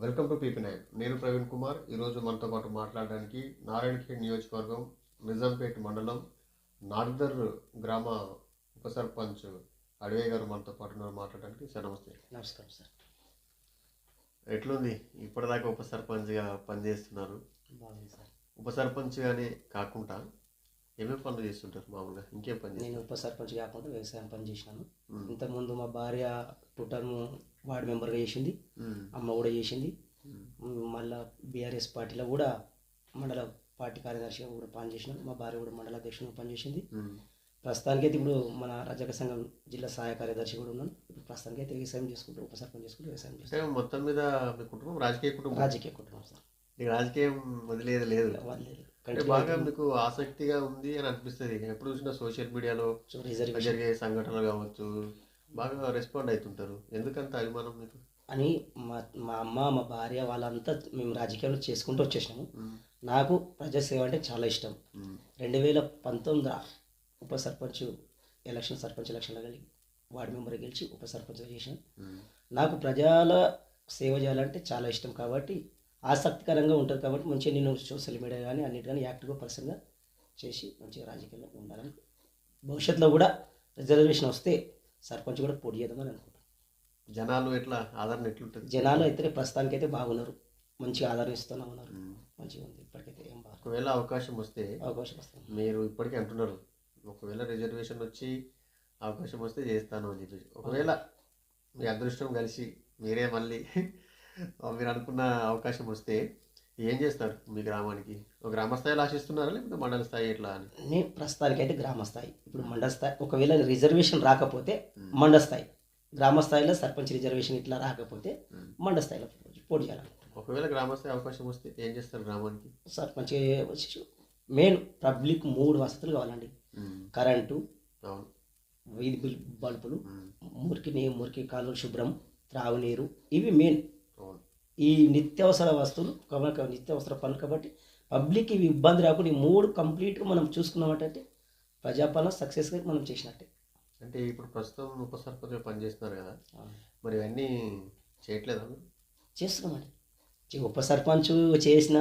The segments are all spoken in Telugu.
Welcome to PP nine. నేను ప్రవీణ్ కుమార్. ఈరోజు మనతో పాటు మాట్లాడడానికి నారాయణఖేడ్ నియోజకవర్గం నిజాంపేట్ మండలం నాగ్దర్ గ్రామ ఉప సర్పంచ్ అడవే గారు మనతో పాటు మాట్లాడడానికి. సార్ నమస్తే. నమస్కారం సార్. ఎట్లుంది? ఇప్పటిదాకా ఉప సర్పంచ్గా పనిచేస్తున్నారు? బాగుంది సార్. ఉప సర్పంచ్గానే కాకుండా ఏమేమి పనులు చేస్తుంటారు మామూలుగా? ఇంకేం పని నేను ఉప సర్పంచ్ కాకుండా వ్యవసాయం పని చేసినాను. ఇంతకుముందు మా భార్య టూ టర్మ్ వార్డు మెంబర్గా చేసింది. మ్మ్. అమ్మ కూడా చేసింది. మళ్ళా బీఆర్ఎస్ పార్టీలో కూడా మండల పార్టీ కార్యదర్శిగా కూడా పనిచేసినాను మా భార్య కూడా మండల అధ్యక్షునిగా పనిచేసింది మ్మ్. ప్రస్తుతానికి అయితే ఇప్పుడు మన రజక సంఘం జిల్లా సహాయ కార్యదర్శి కూడా ఉన్నాను ఇప్పుడు ప్రస్తుతానికి అయితే వ్యవసాయం చేసుకుంటూ ఉప సర్పంచ్ చేసుకుంటూ వ్యవసాయం చేస్తాను మొత్తం మీద మీ కుటుంబం రాజకీయ కుటుంబం? రాజకీయ కుటుంబం సార్. రాజకీయం వదిలేదు లేదు. వాళ్ళు అంటే బాగా మీకు ఆసక్తిగా ఉంది అని అనిపిస్తుంది. ఎప్పుడు చూసినా సోషల్ మీడియాలో జరిగే సంఘటనలు కావచ్చు బాగా రెస్పాండ్ అవుతుంటారు ఎందుకంత అభిమానం మీకు? అని మా మా అమ్మ మా భార్య వాళ్ళంతా మేము రాజకీయాలు చేసుకుంటూ వచ్చేసినాము. మ్మ్. నాకు ప్రజాసేవ అంటే చాలా ఇష్టం. రెండు వేల పంతొమ్మిది ఉప సర్పంచ్ ఎలక్షన్ సర్పంచ్ ఎలక్షన్లో కలిగి వార్డు మెంబర్ గెలిచి ఉప సర్పంచ్గా చేసిన మ్మ్. నాకు ప్రజల సేవ చేయాలంటే చాలా ఇష్టం కాబట్టి ఆసక్తికరంగా ఉంటుంది కాబట్టి మంచిగా నేను సోషల్ మీడియా కానీ అన్నిటి కానీ యాక్టివ్గా పర్సన్గా చేసి మంచిగా రాజకీయాల్లో ఉండాలని భవిష్యత్తులో కూడా రిజర్వేషన్ వస్తే సర్పంచ్ కూడా పోటీ చేద్దామని అనుకుంటాను జనాలు ఎట్లా ఆదరణ ఎట్లుంటుంది? జనాలు అయితే ప్రస్తుతానికి అయితే బాగున్నారు. మంచిగా ఆదరణ ఇస్తూనే ఉన్నారు. మంచిగా ఉంది. ఇప్పటికైతే ఏం బాగా ఒకవేళ అవకాశం వస్తే అవకాశం వస్తుంది మీరు ఇప్పటికీ అంటున్నారు ఒకవేళ రిజర్వేషన్ వచ్చి అవకాశం వస్తే చేస్తాను అని చెప్పేసి. ఒకవేళ మీ అదృష్టం కలిసి మీరే మళ్ళీ మీరు అనుకున్న అవకాశం వస్తే ఏం చేస్తారు మీ గ్రామానికి? ఒక గ్రామ స్థాయిలో ఆశిస్తున్నారా లేకపోతే మండల స్థాయి ఎట్లా అని? నేను ప్రస్తుతానికి అయితే గ్రామ స్థాయి ఇప్పుడు మండల స్థాయి ఒకవేళ రిజర్వేషన్ రాకపోతే మండల స్థాయి. గ్రామ స్థాయిలో సర్పంచ్ రిజర్వేషన్ ఇట్లా రాకపోతే మ్మ్. మండల స్థాయిలో పోటీ చేయాలనుకుంటున్నాను ఒకవేళ గ్రామ స్థాయి అవకాశం వస్తే ఏం చేస్తారు గ్రామానికి? సర్పంచ్ మెయిన్ పబ్లిక్ మూడు వసతులు కావాలండి. కరెంటు వీధి బిల్- బల్బులు. మురికి నీ మురికి కాలువలు శుభ్రం త్రాగునీరు. ఇవి మెయిన్ ఈ నిత్యావసర వస్తువులు నిత్యావసర పనులు కాబట్టి పబ్లిక్ ఇవి ఇబ్బంది రాకుండా ఈ మూడు కంప్లీట్గా మనం చూసుకున్నామంటే ప్రజాపాలన సక్సెస్గా మనం చేసినట్టే. అంటే ఇప్పుడు ప్రస్తుతం ఉప సర్పంచ్గా పనిచేస్తున్నారు కదా మరి ఇవన్నీ చేయట్లేదా? చేస్తున్నామండి. ఉప సర్పంచ్ చేసిన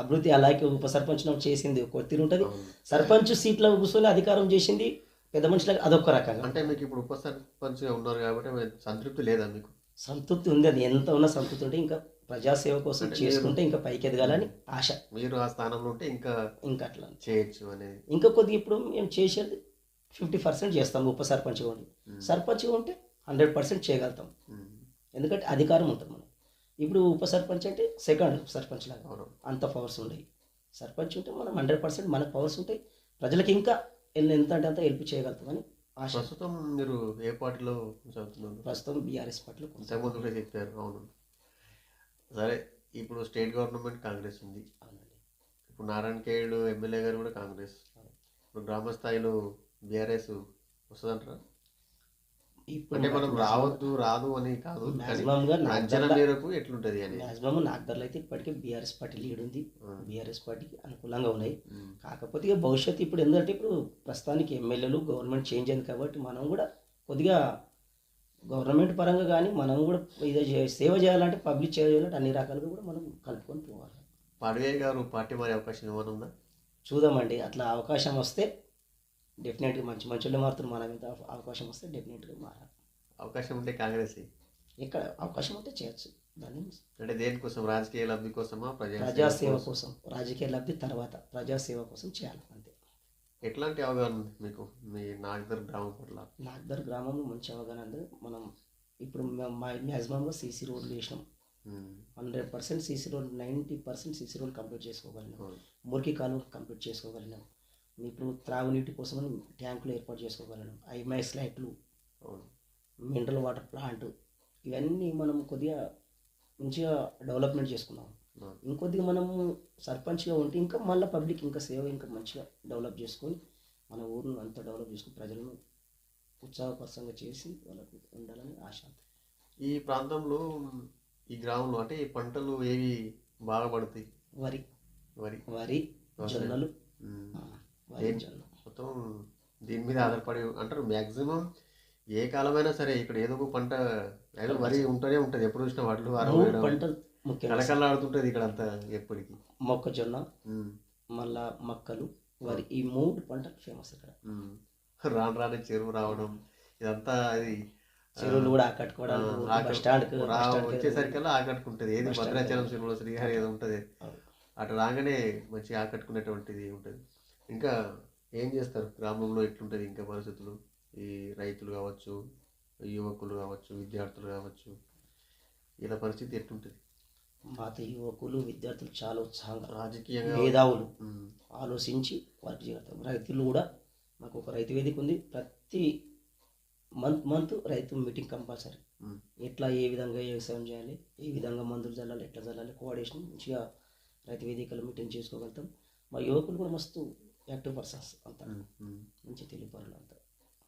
అభివృద్ధి అలాగే ఉప సర్పంచ్ చేసింది ఒక తీరు ఉంటుంది. సర్పంచ్ సీట్లో కూర్చొని అధికారం చేసింది పెద్ద మనుషులకు అదొక రకంగా. అంటే మీకు ఇప్పుడు ఉప సర్పంచ్గా ఉన్నారు కాబట్టి సంతృప్తి లేదా మీకు? సంతృప్తి ఉంది. అది ఎంత ఉన్నా సంతృప్తి ఉంటే ఇంకా ప్రజాసేవ కోసం చేసుకుంటే ఇంకా పైకి ఎదగాలని ఆశ. మీరు ఆ స్థానంలో ఉంటే ఇంకా ఇంకా అట్లా. చేయొచ్చు అనేది ఇంకా కొద్దిగా ఇప్పుడు మేము చేసేది ఫిఫ్టీ పర్సెంట్ చేస్తాం ఉప సర్పంచ్గా ఉండి. సర్పంచ్గా ఉంటే హండ్రెడ్ పర్సెంట్ చేయగలుగుతాం. ఎందుకంటే అధికారం ఉంటుంది మనం ఇప్పుడు ఉప సర్పంచ్ అంటే సెకండ్ సర్పంచ్ లాగా. అంత పవర్స్ ఉన్నాయి సర్పంచ్ ఉంటే మనం హండ్రెడ్ పర్సెంట్ మనకు పవర్స్ ఉంటాయి. ప్రజలకు ఇంకా ఎంత అంటే అంత హెల్ప్ చేయగలుగుతామని ప్రస్తుతం మీరు ఏ పార్టీలో చదువుతున్నారు? ప్రస్తుతం బీఆర్ఎస్ పార్టీలో. ఇంతకుముందు కూడా చెప్పారు అవును. సరే ఇప్పుడు స్టేట్ గవర్నమెంట్ కాంగ్రెస్ ఉంది. అవునండి. ఇప్పుడు నారాయణ ఖేడ్ ఎమ్మెల్యే గారు కూడా కాంగ్రెస్. ఇప్పుడు గ్రామ స్థాయిలో బీఆర్ఎస్ వస్తుందంటారా? అంటే మనం రావద్దు రాదు అని కాదు అంచనా మేరకు ఎట్లుంటది అని మాక్సిమం నాగదర్లో అయితే ఇప్పటికే బీఆర్ఎస్ పార్టీ లీడ్ ఉంది. బీఆర్ఎస్ పార్టీకి అనుకూలంగా ఉన్నాయి. కాకపోతే ఇక భవిష్యత్తు ఇప్పుడు ఎందుకంటే ఇప్పుడు ప్రస్తుతానికి ఎమ్మెల్యేలు గవర్నమెంట్ చేంజ్ అయింది కాబట్టి మనం కూడా కొద్దిగా గవర్నమెంట్ పరంగా కానీ మనం కూడా ఇది సేవ చేయాలంటే పబ్లిక్ సేవ చేయాలంటే అన్ని రకాలుగా కూడా మనం కలుపుకొని పోవాలి. పాడవే గారు పార్టీ మారే అవకాశం ఏమైనా ఉందా? చూద్దామండి. అట్లా అవకాశం వస్తే డెఫినెట్గా మంచి మంచి మారుతున్న మన మీద అవకాశం వస్తే డెఫినెట్గా మారాలి. అవకాశం ఉంటే కాంగ్రెస్ ఇక్కడ అవకాశం ఉంటే చేయొచ్చు. దాన్ని అంటే దేనికోసం రాజకీయ లబ్ధి కోసమా ప్రజా ప్రజాసేవ కోసం? రాజకీయ లబ్ధి తర్వాత ప్రజాసేవ కోసం చేయాలి అంతే. ఎట్లాంటి అవగాహన ఉంది మీకు? మీ నాగదర్ గ్రామం పట్ల? నాగ్దర్ గ్రామంలో మంచి అవగాహన ఉంది. మనం ఇప్పుడు మ్యాక్సిమంగా సీసీ రోడ్లు వేసినాం. Hundred percent CC road ninety percent CC road complete చేసుకోగలిగినాం. మురికి కాలువ కంప్లీట్ చేసుకోగలిగినాం. ఇప్పుడు త్రాగునీటి కోసం ట్యాంకులు ఏర్పాటు చేసుకోగలిగినాం ఐమాక్స్ లైట్లు మినరల్ వాటర్ ప్లాంట్ ఇవన్నీ మనం కొద్దిగా మంచిగా డెవలప్మెంట్ చేసుకున్నాం. ఇంకొద్దిగా మనము సర్పంచ్గా ఉంటే ఇంకా మళ్ళీ పబ్లిక్ ఇంకా సేవ ఇంకా మంచిగా డెవలప్ చేసుకొని మన ఊరిని అంతా డెవలప్ చేసుకుని ప్రజలను ఉత్సాహపరచంగా చేసి వాళ్ళకు ఉండాలని ఆశ. ఈ ప్రాంతంలో ఈ గ్రామంలో అంటే ఈ పంటలు ఏవి బాగా పడతాయి? వరి. వరి. వరి జొన్నలు. జొన్న మొత్తం దీని మీద ఆధారపడి అంటారు. మ్యాక్సిమం ఏ కాలమైనా సరే ఇక్కడ ఏదో ఒక పంట ఏదో వరి ఉంటూనే ఉంటుంది. ఎప్పుడు చూసినా వడ్లు ముఖ్యంగా. కలకలాడుతుంటది ఇక్కడ అంతా ఎప్పటికీ. మొక్కజొన్న మళ్ళా మక్కలు వరి ఈ మూడు పంటలు ఫేమస్ ఇక్కడ. రాను రాని చెరువు రావడం ఇదంతా అది చెరువులు కూడా ఆకట్టుకోవడానికి స్టాండ్కి వచ్చేసరికల్లా ఆకట్టుకుంటది. ఏది స్టాండ్ భద్రాచలం శ్రీనివాస శ్రీహరి ఏదో ఉంటది. అటు రాగానే మంచిగా ఆకట్టుకునేటువంటిది ఉంటుంది. ఇంకా ఏం చేస్తారు? గ్రామంలో ఎట్లుంటది ఇంకా పరిస్థితులు? ఈ రైతులు కావచ్చు యువకులు కావచ్చు విద్యార్థులు కావచ్చు ఇలా పరిస్థితి ఎట్లుంటది? మాత యువకులు విద్యార్థులు చాలా ఉత్సాహంగా రాజకీయంగా మేధావులు ఆలోచించి వర్క్ చేస్తారు. రైతులు కూడా మాకు ఒక రైతు వేదిక ఉంది. ప్రతి మంత్ మంత్ రైతు మీటింగ్ కంపల్సరీ. ఎట్లా ఏ విధంగా వ్యవసాయం చేయాలి ఏ విధంగా మందులు చల్లాలి ఎట్లా చల్లాలి కోఆర్డినేషన్ మంచిగా రైతు వేదికలో మీటింగ్ చేసుకోగలుగుతాం. మా యువకులు కూడా మస్తు యాక్టివ్ పర్సన్స్ అంతా. మంచి తెలియపరులు అంతా.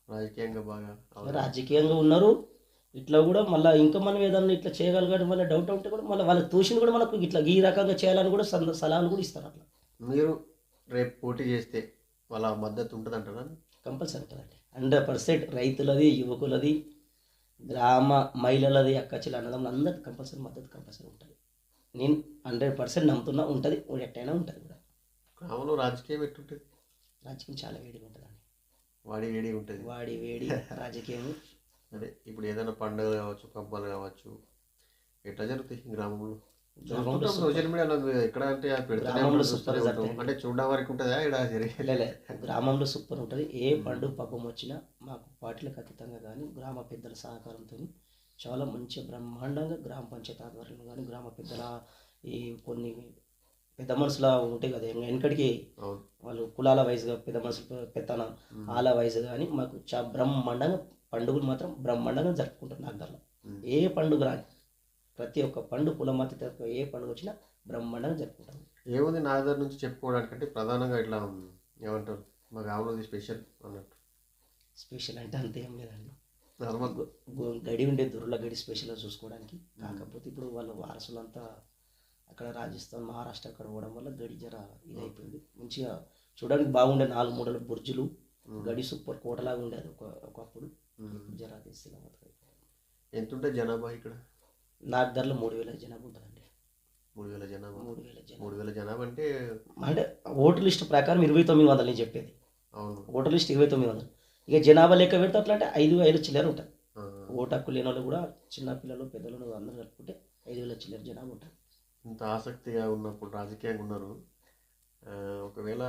రాజకీయంగా బాగా. రాజకీయంగా ఉన్నారు. ఇట్లా కూడా మళ్ళీ ఇంకా మనం ఏదన్నా ఇట్లా చేయగలిగాడు మళ్ళీ డౌట్ ఉంటే కూడా మళ్ళీ వాళ్ళకి తోసిన కూడా మనకు ఇట్లా ఈ రకంగా చేయాలని కూడా సలహాలు కూడా ఇస్తారు అట్లా. మీరు రేపు పోటీ చేస్తే వాళ్ళ మద్దతు ఉంటుంది అంటారా కంపల్సరీ ఉంటుందండి. హండ్రెడ్ పర్సెంట్ రైతులది యువకులది గ్రామ మహిళలది అక్కచెల్లి అన్నదమ్ములు అందరికి కంపల్సరీ మద్దతు కంపల్సరీ ఉంటుంది. నేను హండ్రెడ్ పర్సెంట్ నమ్ముతున్నా ఉంటుంది. ఎట్టయినా ఉంటుంది గ్రామంలో రాజకీయం ఎట్లుంటుంది రాజకీయం చాలా వేడిగా ఉంటుందండి వాడి వేడి ఉంటుంది. వాడి వేడి రాజకీయం అదే ఇప్పుడు ఏదైనా పండుగలు కావచ్చు పబ్బాలు కావచ్చు ఎట్లా జరుగుతాయి గ్రామంలో? సోషల్ మీడియాలో ఎక్కడ అంటే గ్రామంలో సూపర్. అంటే చూడడం వరకు ఉంటుందా ఇక్కడ లే గ్రామంలో సూపర్ ఉంటుంది. ఏ పండుగ పబ్బం వచ్చినా మాకు పార్టీలకు అతీతంగా కానీ గ్రామ పెద్దల సహకారంతో చాలా మంచిగా బ్రహ్మాండంగా గ్రామ పంచాయతీ ఆధ్వర్యంలో కానీ గ్రామ పెద్దల ఈ కొన్ని పెద్ద మనుషుల ఉంటాయి కదా వెనకడికి వాళ్ళు కులాల వైజ్గా పెద్ద మనుషులు పెత్తనం. ఆల వైజ్ కానీ మాకు చా బ్రహ్మాండంగా పండుగలు మాత్రం బ్రహ్మాండంగా జరుపుకుంటాం నాగర్లో. ఏ పండుగ రాని ప్రతి ఒక్క పండుగ కుల మత ఏ పండుగ వచ్చినా బ్రహ్మాండంగా జరుపుకుంటాం. ఏముంది నా దగ్గర నుంచి చెప్పుకోవడానికంటే ప్రధానంగా ఇట్లా ఏమంటారు మా గ్రామంలో స్పెషల్ అన్నట్టు. స్పెషల్ అంటే అంత ఏం లేదండి. గడి ఉండే దుర్ల గడి స్పెషల్గా చూసుకోవడానికి. కాకపోతే ఇప్పుడు వాళ్ళ వారసులంతా అక్కడ రాజస్థాన్ మహారాష్ట్ర అక్కడ పోవడం వల్ల గడి జర ఇదైపోయింది. మంచిగా చూడడానికి బాగుండే నాలుగు మూడల బుర్జులు గడి సూపర్ కోటలాగా ఉండేది ఒక ఒకప్పుడు. జర ఎంత ఉంటుంది జనాభా ఇక్కడ? నాకు ధరలో మూడు వేల జనాభా ఉంటుందండి. మూడు వేల జనాభా? మూడు వేల మూడు వేల జనాభా అంటే అంటే ఓటర్ లిస్ట్ ప్రకారం ఇరవై తొమ్మిది వందలు నేను చెప్పేది. అవును. ఓటర్ లిస్ట్ ఇరవై తొమ్మిది వందలు. ఇక జనాభా లెక్క పెడితే అట్లా అంటే ఐదు వేల చిల్లర ఉంటుంది. ఆ, ఓటు హక్కు లేని వాళ్ళు కూడా చిన్న పిల్లలు పెద్దలు అందరూ కలుపుకుంటే ఐదు వేల చిల్లర జనాభా ఉంటుంది. ఇంత ఆసక్తిగా ఉన్నప్పుడు రాజకీయంగా ఉన్నారు. ఒకవేళ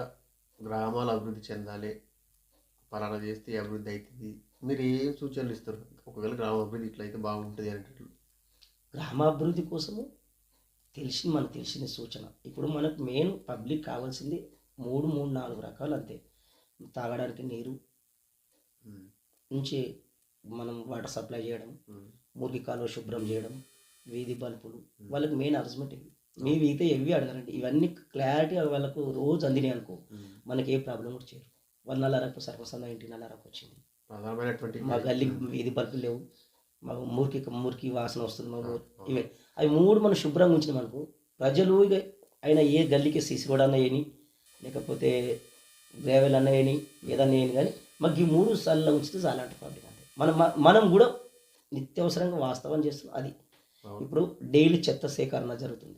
గ్రామాలు అభివృద్ధి చెందాలి పలానా చేస్తే అభివృద్ధి అవుతుంది మీరు ఏం సూచనలు ఇస్తారు? ఒకవేళ గ్రామ అభివృద్ధి ఇట్లయితే బాగుంటుంది అనేటట్లు. గ్రామాభివృద్ధి కోసము తెలిసింది మనకు తెలిసిన సూచన. ఇప్పుడు మనకు మెయిన్ పబ్లిక్ కావాల్సింది మూడు మూడు నాలుగు రకాలు అంతే. తాగడానికి నీరు నుంచి మనం వాటర్ సప్లై చేయడం మురికి కాలువ శుభ్రం చేయడం వీధి బల్బులు వాళ్ళకి మెయిన్ అరేంజ్మెంట్ ఇవి మీవి అయితే ఎవి అడగరండి. ఇవన్నీ క్లారిటీ వాళ్ళకు రోజు అందినాయి అనుకో. మనకి ఏ ప్రాబ్లం కూడా చేయరు. వన్ నల్లరకు సర్వసంగా ఇంటి నల్లరకు వచ్చింది. మా గల్లీ వీధి బల్బులు లేవు. మా మురికి మురికి వాసన వస్తుంది మా ఊరు ఇవే. అవి మూడు మనం శుభ్రంగా ఉంచినాం అనుకో ప్రజలు ఇక అయినా ఏ గల్లీకి సీసీ రోడ్ అన్న వేయని లేకపోతే గ్రేవెల్ అన్న వేయని ఏదన్నా వేయని కానీ మాకు ఈ మూడు సార్లు ఉంచితే చాలా అంటే మనం మనం కూడా నిత్యవసరంగా వాస్తవం చేస్తున్నాం. అది. ఇప్పుడు డైలీ చెత్త సేకరణ జరుగుతుంది.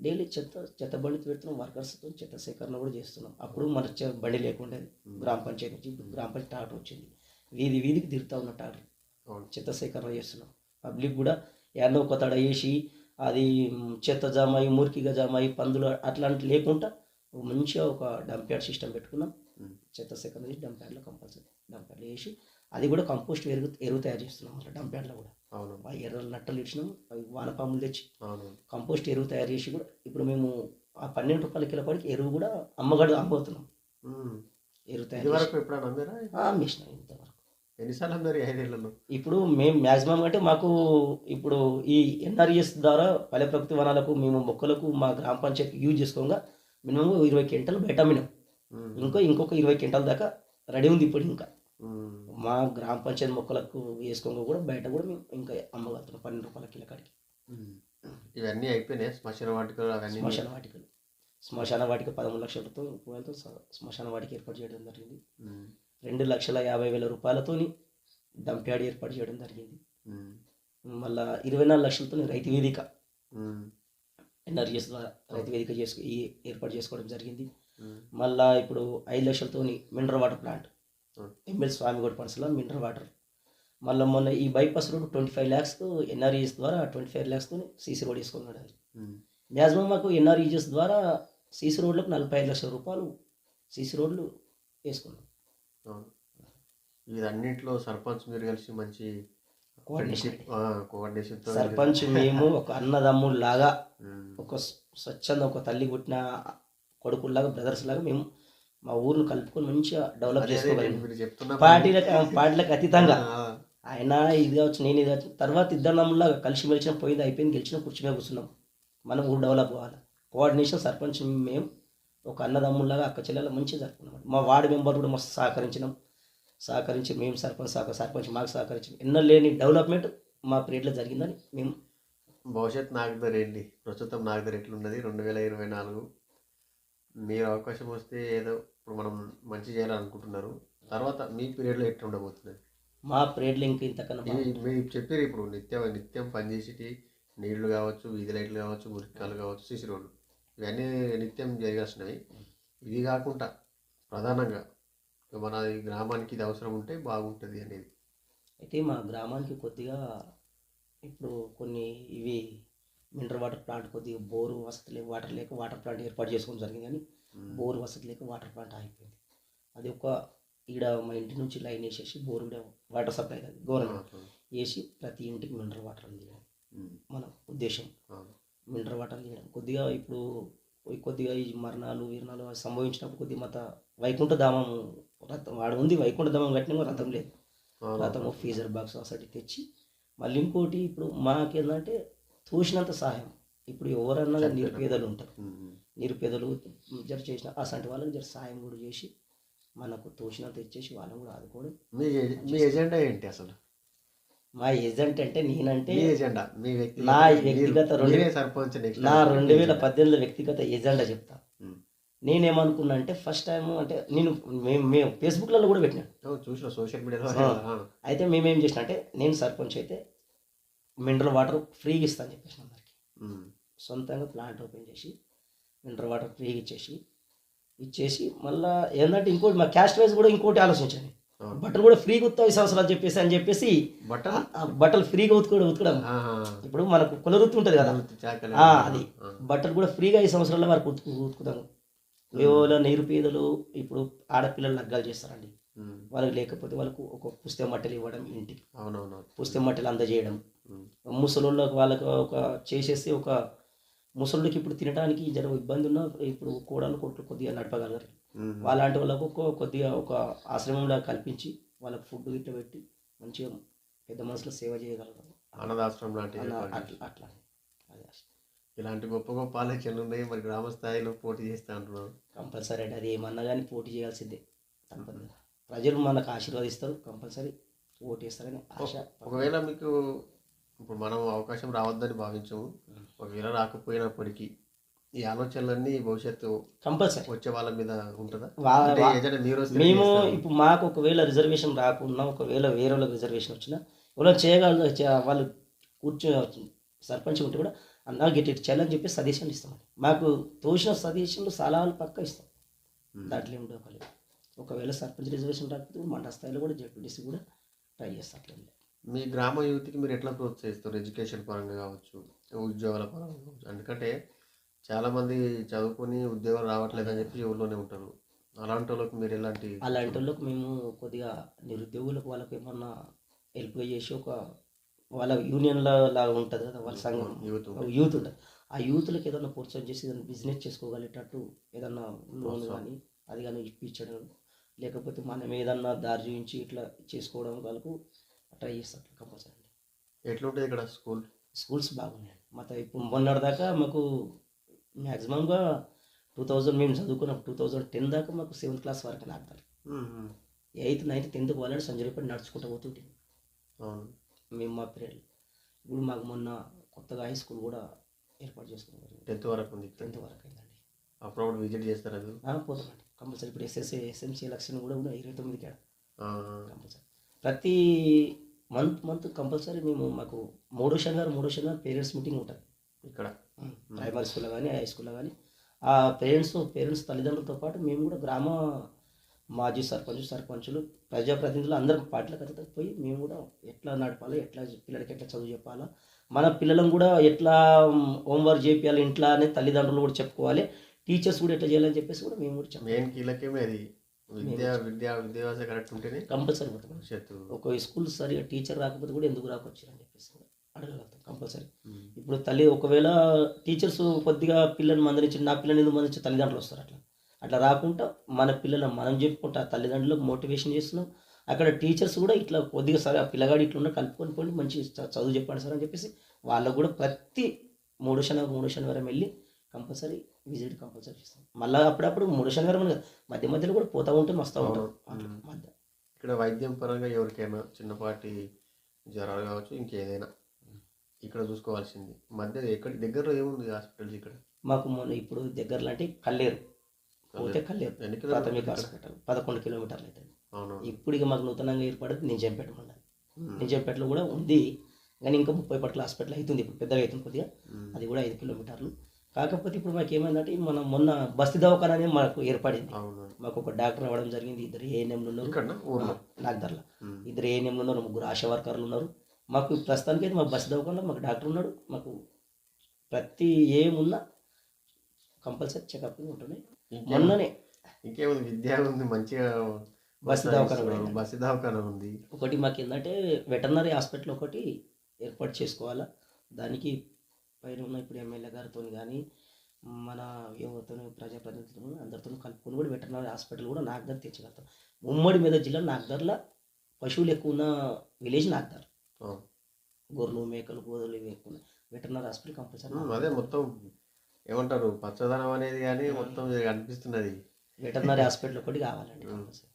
డైలీ చెత్త చెత్త బండి పెడుతున్నాం వర్కర్స్తో చెత్త సేకరణ కూడా చేస్తున్నాం. అప్పుడు మన చె- బండి లేకుండా గ్రామ పంచాయతీ నుంచి గ్రామ పంచాయతీ టాటర్ వచ్చింది. వీధి వీధికి తిరుగుతూ ఉన్న టాటర్ అవును. చెత్త సేకరణ చేస్తున్నాం. పబ్లిక్ కూడా ఎన్నో ఒక తడ వేసి అది చెత్త జామ అయ్యి మురికిగా జామ అయ్యి పందులు అట్లాంటి లేకుండా ఒక మంచిగా ఒక డంప్ యార్డ్ సిస్టమ్ పెట్టుకున్నాం. చెత్త సేకరణ చేసి డంప్ యార్డ్లో కంపల్సరీ డంప్ యార్డ్లో వేసి అది కూడా కంపోస్ట్ ఎరువు ఎరువు తయారు చేస్తున్నాం. అట్లా డంప్ యార్డ్లో కూడా. అవును. ఆ ఎర్రలు నట్టలు ఇచ్చినాం. అవి వానపాములు తెచ్చి అవును. కంపోస్ట్ ఎరువు తయారు చేసి కూడా ఇప్పుడు మేము ఆ పన్నెండు రూపాయల కిలో పడికి ఎరువు కూడా అమ్మగడు అమ్మవుతున్నాం. ఎరువు తయారు వరకు ఎప్పుడైనా అమ్మేసినాం ఇంతవరకు ఎన్నిసార్లు అమ్మారు ఈ ఐదేళ్ళలో? ఇప్పుడు మేము మ్యాక్సిమం అంటే మాకు ఇప్పుడు ఈ ఎన్ఆర్ఎస్ ద్వారా పల్లె ప్రకృతి వనాలకు మేము మొక్కలకు మా గ్రామ పంచాయతీకి యూజ్ చేసుకోగా మినిమం ఇరవై క్వింటల్ బయట అమ్మినాం. ఉమ్, ఇంకో ఇంకొక ఇరవై క్వింటల్ దాకా రెడీ ఉంది ఇప్పుడు ఇంకా. మా గ్రామ పంచాయతీ మొక్కలకు వేసుకోగా కూడా బయట కూడా మేము ఇంకా అమ్మగలుగుతున్నాం పన్నెండు రూపాయల కిలో కాడికి. ఇవన్నీ అయిపోయినాయి. శ్మశాన వాటికలు అవన్నీ శ్మశాన వాటికలు. శ్మశాన వాటిక పదమూడు లక్షలతో రూపాయలతో శ్మశాన వాటికి ఏర్పాటు చేయడం జరిగింది. రెండు లక్షల యాభై వేల రూపాయలతోని డంప్ యార్డ్ ఏర్పాటు చేయడం జరిగింది. మళ్ళా ఇరవై నాలుగు లక్షలతో రైతు వేదిక. ఎన్ఆర్జిఎస్ ద్వారా రైతు వేదిక చేసుకు ఏర్పాటు చేసుకోవడం జరిగింది. మళ్ళా ఇప్పుడు ఐదు లక్షలతోని mineral water plant. ML Swamigoud పనసలో mineral water మళ్ళీ మొన్న ఈ bypass road twenty five lakhs NRES ద్వారా ట్వంటీ ఫైవ్ ల్యాక్స్తో సీసీ రోడ్ వేసుకున్నాడు ఉమ్. మ్యాక్సిమం మాకు ఎన్ఆర్ఈఎస్ ద్వారా సీసీ రోడ్లకు నలభై ఐదు లక్షల రూపాయలు సీసీ రోడ్లు వేసుకున్నాం అవును. వీటన్నిటిలో సర్పంచ్ మీరు కలిసి మంచి సర్పంచ్ మేము ఒక అన్నదమ్ముల్లాగా ఉమ్, ఒక స్వచ్ఛంద ఒక తల్లి పుట్టిన కొడుకుల్లాగా బ్రదర్స్ లాగా మేము మా ఊరిని కలుపుకొని మంచిగా డెవలప్ అదే అదే చేసుకోగలిగాం మీరు చెప్తున్న పార్టీలకు పార్టీలకు అతీతంగా. ఆయన ఇది కావచ్చు నేను ఇది కావచ్చు. తర్వాత ఇద్దరు నమ్ములాగా కలిసి మెలిచిన పోయింది అయిపోయింది గెలిచిన కుర్చీ మీద కూర్చున్నాం. మనం ఊరు డెవలప్ కావాలి కోఆర్డినేషన్ సర్పంచ్ మేము ఒక అన్నదమ్ముల్లాగా అక్క చెల్లెలు మంచిగా జరుపుకున్నాం. మా వార్డు మెంబర్ కూడా మస్తు సహకరించినాం. సహకరించి మేము సర్పంచ్ సహక సర్పంచ్ మాకు సహకరించాం. ఎన్నో లేని డెవలప్మెంట్ మా పీరియడ్లో జరిగిందని మేము భవిష్యత్ నాగదర్ ఏంటి ప్రస్తుతం నాగదర్ ఎట్లున్నది రెండు వేల ఇరవై నాలుగు. మీరు అవకాశం వస్తే ఏదో ఇప్పుడు మనం మంచి చేయాలనుకుంటున్నారు. తర్వాత మీ పీరియడ్లో ఎట్లా ఉండబోతున్నది మా పీరియడ్లో ఇంకా ఇంతకన్నా ఇవి. మీరు చెప్పారు ఇప్పుడు నిత్యం నిత్యం పనిచేసేటి నీళ్ళు కావచ్చు వీధి లైట్లు కావచ్చు మురికాలు కావచ్చు సిసి రోడ్లు ఇవన్నీ నిత్యం జరగాల్సినవి. ఇది కాకుండా ప్రధానంగా మన ఈ గ్రామానికి ఇది అవసరం ఉంటే బాగుంటుంది అనేది. అయితే మా గ్రామానికి కొద్దిగా ఇప్పుడు కొన్ని ఇవి మినరల్ వాటర్ ప్లాంట్ కొద్దిగా బోరు వసతి లేక వాటర్ లేక వాటర్ ప్లాంట్ ఏర్పాటు చేసుకోవడం జరిగింది కానీ. బోరు వసతి లేక వాటర్ ప్లాంట్ ఆగిపోయింది. అది ఒక ఈడ మా ఇంటి నుంచి లైన్ వేసేసి బోరు కూడా వాటర్ సప్లై కాదు గవర్నమెంట్ వేసి ప్రతి ఇంటికి మినరల్ వాటర్ అందించడం. ఉమ్. మన ఉద్దేశం. మినరల్ వాటర్ తీయడం కొద్దిగా ఇప్పుడు కొద్దిగా ఈ మరణాలు వీరణాలు సంభవించినప్పుడు కొద్దిగా మత వైకుంఠ ధామం రథం వాడు ఉంది వైకుంఠ ధామం కట్టిన రథం లేదు. రథము ఫీజర్ బాక్స్ అసలు తెచ్చి మళ్ళీ ఇంకోటి ఇప్పుడు మాకేందంటే తోసినంత సహాయం ఇప్పుడు ఎవరన్నా. నిరుపేదలు ఉంటారు. నిరుపేదలు జర చేసిన అసంటి వాళ్ళకి జర సాయం కూడా చేసి మనకు తోసినంత ఇచ్చేసి వాళ్ళని కూడా ఆదుకోవడం మీ ఎజెండా ఏంటి అసలు మా ఏజెంట్ అంటే నేనంటే మీ ఎజెండా మీ నా వ్యక్తిగత రెండు- సర్పంచ్ నా రెండు వేల పద్దెనిమిది వ్యక్తిగత ఎజెండా చెప్తా. నేనేమనుకున్నా అంటే ఫస్ట్ టైం అంటే నేను మేము మేము ఫేస్బుక్లలో కూడా పెట్టినాను చూసిన సోషల్ మీడియాలో. అయితే మేమేం చేసిన అంటే నేను సర్పంచ్ అయితే మినరల్ వాటర్ ఫ్రీగా ఇస్తాను చెప్పేసిన అందరికి. సొంతంగా ప్లాంట్ ఓపెన్ చేసి మినరల్ వాటర్ ఫ్రీగా ఇచ్చేసి ఇచ్చేసి మళ్ళా ఏంటంటే ఇంకోటి మా క్యాస్ట్ వైజ్ కూడా ఇంకోటి ఆలోచించండి. బట్టలు కూడా ఫ్రీగా ఉత్తా ఐదు సంవత్సరాలు చెప్పేసి అని చెప్పేసి బట్టలు? ఫ్రీగా ఉతకడం ఆహా. ఇప్పుడు మనకు కులవృత్తి ఉంటుంది కదా. అది. బట్టలు కూడా ఫ్రీగా ఐదు సంవత్సరాల వరకు ఉతుకు ఉతుకుతాము. ఎవరో నిరుపేదలు ఇప్పుడు ఆడపిల్లలు లగ్గాలు చేస్తారండి. వాళ్ళకి లేకపోతే వాళ్ళకు ఒక పుస్తక మట్టెలు ఇవ్వడం ఇంటికి. అవునవును. పుస్తక మట్టెలు అందజేయడం. ముసలోళ్ళకి వాళ్ళకి ఒక చేసేసి ఒక ముసలోళ్ళకి ఇప్పుడు తినడానికి జర ఇబ్బంది ఉన్నా ఇప్పుడు కూడలు కొట్లు కొద్దిగా నడపగలరు. వాళ్ళంటి వాళ్ళకు కొద్దిగా ఒక ఆశ్రమంలో కల్పించి వాళ్ళకి ఫుడ్ గిట్ల పెట్టి మంచిగా పెద్ద మనసులో సేవ చేయగలరు. అలా ఏర్పాటు అట్లా ఇలాంటి గొప్ప గొప్ప ఆలోచనలు ఉన్నాయి. మరి గ్రామ స్థాయిలో పోటీ చేస్తా అంటున్నారు. కంపల్సరీ అంటే అది ఏమన్నా కానీ పోటీ చేయాల్సిందే. తప్పదు. ప్రజలు మనకు ఆశీర్వదిస్తారు. కంపల్సరీ ఓటు వేస్తారని ఆశ. ఒకవేళ మీకు ఇప్పుడు మనం అవకాశం రావద్దని భావించము ఒకవేళ రాకపోయినప్పటికీ ఈ ఆలోచనలన్నీ భవిష్యత్తు కంపల్సరీ వచ్చే వాళ్ళ మీద ఉంటుందా మేము? ఇప్పుడు మాకు ఒకవేళ రిజర్వేషన్ రాకున్నా ఒకవేళ వేరే వాళ్ళకి రిజర్వేషన్ వచ్చినా ఎవరైనా చేయగలరు వాళ్ళు కూర్చో సర్పంచ్ ఉంటే కూడా అన్నా గట్టి చేయాలని చెప్పి సజెషన్లు ఇస్తాం మాకు తోచిన సజెషన్లు సలహాలు పక్క ఇస్తాం ఉమ్. దాంట్లో ఏమి ఒకవేళ సర్పంచ్ రిజర్వేషన్ రాకపోతే మండల స్థాయిలో కూడా జడ్పీటీసీ కూడా ట్రై చేస్తాం అట్లా. మీ గ్రామ యూత్కి మీరు ఎట్లా ప్రోత్సహిస్తారు? ఎడ్యుకేషన్ పరంగా కావచ్చు ఉద్యోగాల పరంగా కావచ్చు. ఎందుకంటే చాలామంది చదువుకొని ఉద్యోగాలు రావట్లేదని చెప్పి ఊళ్ళోనే ఉంటారు. అలాంటి వాళ్ళకి మీరు ఎలాంటి అలాంటి వాళ్ళకు మేము కొద్దిగా నిరుద్యోగులకు వాళ్ళకి ఏమన్నా హెల్ప్ చేసి ఒక వాళ్ళ యూనియన్ల లాగా ఉంటుంది కదా వాళ్ళ సంఘం. యూత్ యూత్ ఉంటుంది. ఆ యూత్లకు ఏదైనా ప్రోత్సాహం చేసి ఏదైనా బిజినెస్ చేసుకోగలిగేటట్టు ఏదన్నా లోన్ కానీ అది కానీ ఇప్పించడం లేకపోతే మనం ఏదన్నా దారి చూపించి ఇట్లా చేసుకోవడం వాళ్ళకు ట్రై చేస్తాం కంపల్సరీ ఎట్లుంటుంది ఇక్కడ స్కూల్? స్కూల్స్ బాగున్నాయి. మొత్తం ఇప్పుడు మొన్నటిదాకా మాకు మ్యాక్సిమంగా టూ థౌజండ్ మేము చదువుకున్నాం. టూ థౌజండ్ టెన్ దాకా మాకు సెవెంత్ క్లాస్ వరకు నాకుతారు ఎయిత్ నైన్త్ టెన్త్ వాళ్ళని సంజయపడి నడుచుకుంటూ పోతుంటే మేము మా పీరియడ్ ఇప్పుడు మాకు మొన్న కొత్తగా హై స్కూల్ కూడా ఏర్పాటు చేసుకున్నాం. టెన్త్ వరకు ఉంది టెన్త్ వరకు అయిందండి. అప్పుడప్పుడు విజిట్ చేస్తారా పోతామండి కంపల్సరీ ఇప్పుడు ఎస్ఎస్ఏ ఎస్ఎంసీ ఎలక్షన్ కూడా ఉన్నాయి ఇరవై తొమ్మిదికి కంపల్సరీ. ప్రతి మంత్ మంత్ కంపల్సరీ మేము మాకు మూడో శనివారం మూడో శనివారం పేరెంట్స్ మీటింగ్ ఉంటుంది ఇక్కడ. ప్రైమరీ స్కూల్లో కానీ హై స్కూల్లో కానీ ఆ పేరెంట్స్ పేరెంట్స్ తల్లిదండ్రులతో పాటు మేము కూడా గ్రామ మాజీ సర్పంచ్ సర్పంచులు ప్రజాప్రతినిధులు అందరం పార్టీలకు అతీతంగా పోయి మేము కూడా ఎట్లా నడపాలి ఎట్లా పిల్లలకి ఎట్లా చదువు చెప్పాలా మన పిల్లలను కూడా ఎట్లా హోంవర్క్ చేయాలి ఇంట్లో అనే తల్లిదండ్రులు కూడా చెప్పుకోవాలి టీచర్స్ కూడా ఎట్లా చేయాలని చెప్పేసి కూడా మేము కూడా చెప్పాలి మెయిన్ కీలకమే అది విద్య విద్య విద్యాభ్యాస కరెక్ట్ ఉంటేనే కంపల్సరీ ఒక స్కూల్ సరిగా టీచర్ రాకపోతే కూడా ఎందుకు రాకొచ్చారు అని చెప్పేసి అడగలుగుతాం కంపల్సరీ. ఇప్పుడు తల్లి ఒకవేళ టీచర్స్ కొద్దిగా పిల్లల్ని మందరించి నా పిల్లని ఎందుకు మందించి తల్లిదండ్రులు వస్తారు అట్లా? అట్లా రాకుండా మన పిల్లలను మనం చెప్పుకుంటా తల్లిదండ్రులకు మోటివేషన్ చేస్తున్నాం. అక్కడ టీచర్స్ కూడా ఇట్లా కొద్దిగా సరే ఆ పిల్లగాడు ఇట్లా ఉన్న కలుపుకొని పోండి మంచి చదువు చెప్పండి సార్ అని చెప్పేసి వాళ్ళకు కూడా ప్రతి మూడు శనివారం మూడు శనివారం వెళ్ళి కంపల్సరీ విజిట్ కంపల్సరీ చేస్తాం. మళ్ళీ అప్పుడప్పుడు మూడు శనివారం మధ్య మధ్యలో కూడా పోతూ ఉంటాం వస్తూ ఉంటాం. మధ్య ఇక్కడ వైద్యం పరంగా ఎవరికైనా చిన్నపాటి జ్వరాలు కావచ్చు ఇంకేదైనా ఇక్కడ చూసుకోవాల్సింది. మధ్య ఎక్కడ దగ్గరలో ఏముంది హాస్పిటల్స్ ఇక్కడ? మాకు మొన్న ఇప్పుడు దగ్గరలో అంటే కల్లేరు. పోతే కల్లేరు. ప్రాథమిక? హాస్పిటల్. పదకొండు కిలోమీటర్లు అవుతుంది. అవును ఇప్పుడు ఇక మాకు నూతనంగా ఏర్పడేది నిజాంపేట మండలం. నిజాంపేటలో కూడా ఉంది. కానీ ఇంకా ముప్పై పట్ల హాస్పిటల్ అవుతుంది. ఇప్పుడు పెద్దగా అవుతుంది కొద్దిగా. అది కూడా ఐదు కిలోమీటర్లు. కాకపోతే ఇప్పుడు మాకు ఏమైందంటే మనం మొన్న బస్తీ దవాఖాన అనేది మాకు ఏర్పడింది. మాకు ఒక డాక్టర్ అవ్వడం జరిగింది ఇద్దరు ఏఎన్ఎంలు ఉన్నారు. నాగదర్ల. ఇద్దరు ఏఎన్ఎంలు ఉన్నారు ముగ్గురు ఆశా వర్కర్లు ఉన్నారు. మాకు ప్రస్తుతానికి అయితే మా బస్తీ దవాఖానలో మాకు డాక్టర్ ఉన్నాడు. మాకు ప్రతి ఏమున్నా కంపల్సరీ చెకప్ ఉంటున్నాయి. మొన్ననే ఇంకేముంది? విద్య ఉంది మంచిగా బస్సు దవాఖాన. బస్సు దవాఖాన ఉంది. ఒకటి మాకు ఏంటంటే వెటర్నరీ హాస్పిటల్ ఒకటి ఏర్పాటు చేసుకోవాలా. దానికి పైన ఉన్న ఇప్పుడు ఎమ్మెల్యే గారితో కానీ మన యువతను ప్రజాప్రతినిధులను అందరితో కలుపుకొని కూడా వెటర్నరీ హాస్పిటల్ కూడా నాగదర్ తెచ్చగలుగుతాం ఉమ్మడి మీద జిల్లా నాగదర్లో పశువులు ఎక్కువ ఉన్న విలేజ్ నాగదర్. గొర్రెలు మేకలు గోదలు ఇవి ఎక్కువ వెటర్నరీ హాస్పిటల్ కంపల్సరీ అదే మొత్తం ఏమంటారు పచ్చదనం అనేది కానీ మొత్తం ఇది కనిపిస్తున్నది వెటర్నరీ హాస్పిటల్ ఒకటి కావాలండి. కంపల్సరీ.